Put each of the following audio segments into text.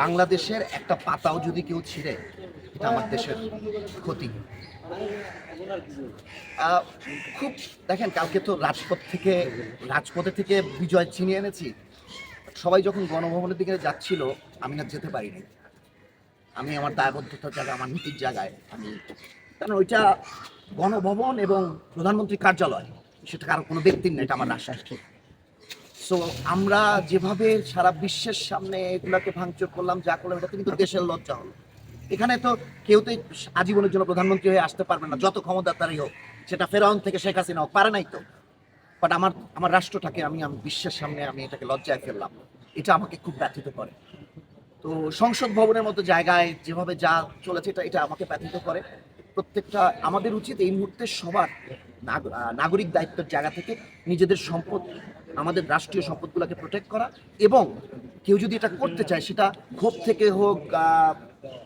বাংলাদেশের একটা পাতাও যদি কেউ ছিঁড়ে, এটা আমার দেশের ক্ষতি। খুব, দেখেন, কালকে তো রাজপথ থেকে, রাজপথে থেকে বিজয় ছিনিয়ে এনেছি। সবাই যখন গণভবনের দিকে যাচ্ছিল, আমি না যেতে পারিনি আমি আমার দায়বদ্ধতার জায়গায়, আমার নীতির জায়গায় আমি, কারণ ওইটা গণভবন এবং প্রধানমন্ত্রী কার্যালয় সেটা কারও কোনো ব্যক্তির না এটা আমার রাষ্ট্র সো আমরা যেভাবে সারা বিশ্বের সামনে এগুলাকে ভাঙচুর করলাম, যা করলাম, এটা কিন্তু দেশের লজ্জা হলো। এখানে তো কেউ তো আজীবনের জন্য প্রধানমন্ত্রী হয়ে আসতে পারবে না, যত ক্ষমতা তারই হোক, সেটা ফেরাউন থেকে শেখ হাসিনা হোক, পারে নাই তো। বাট আমার আমার রাষ্ট্রটাকে আমি আমি বিশ্বের সামনে আমি এটাকে লজ্জায় ফেললাম, এটা আমাকে খুব ব্যথিত করে। তো সংসদ ভবনের মতো জায়গায় যেভাবে যা চলেছে, এটা এটা আমাকে ব্যথিত করে। প্রত্যেকটা আমাদের উচিত এই মুহূর্তে সবার নাগরিক দায়িত্বের জায়গা থেকে নিজেদের সম্পদ আমাদের রাষ্ট্রীয় সম্পদগুলোকে প্রোটেক্ট করা এবং কেউ যদি এটা করতে চায় সেটা ক্ষোভ থেকে হোক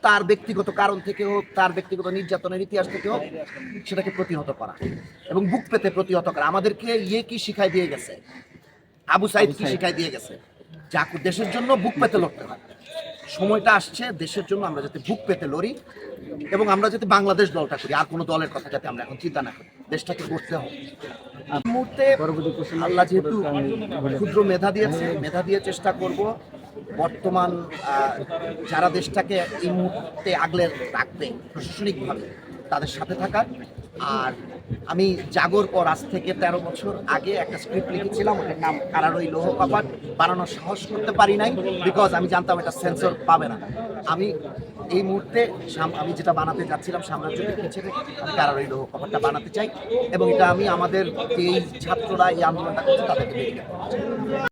তার ব্যক্তিগত কারণ থেকে হোক তার ব্যক্তিগত নির্যাতনের ইতিহাস থেকে হোক সেটাকে প্রতিহত করা এবং বুক পেতে প্রতিহত করা। আমাদেরকে ইয়ে কি শিখাই দিয়ে গেছে? আবু সাইদ কি শিখাই দিয়ে গেছে? যা দেশের জন্য বুক পেতে লড়তে হয়। সময়টা আসছে দেশের জন্য আমরা যাতে বুক পেতে লড়ি এবং আমরা যাতে বাংলাদেশ দলটা করি। আর কোনো দলের কথা যাতে আমরা এখন চিন্তা না করি। দেশটাকে করতে হবে। মুহূর্তে আল্লাহ যেহেতু ক্ষুদ্র মেধা দিয়েছে মেধা দিয়ে চেষ্টা করব। বর্তমান যারা দেশটাকে এই মুহূর্তে আগলে রাখবে প্রশাসনিকভাবে তাদের সাথে থাকার। আর আমি জাগর পর আজ থেকে তেরো বছর আগে একটা স্ক্রিপ্ট লিখেছিলাম, ওটার নাম কারারই লৌহ কপাট বানানোর সাহস করতে পারি নাই বিকজ আমি জানতাম এটা সেন্সর পাবে না। আমি এই মুহূর্তে আমি যেটা বানাতে যাচ্ছিলাম সাম্রাজ্যকে পিছিয়ে আমি কারারই লোহ কপাটটা বানাতে চাই, এবং এটা আমি আমাদের এই ছাত্ররা এই আন্দোলনটা করছে, তাদেরকে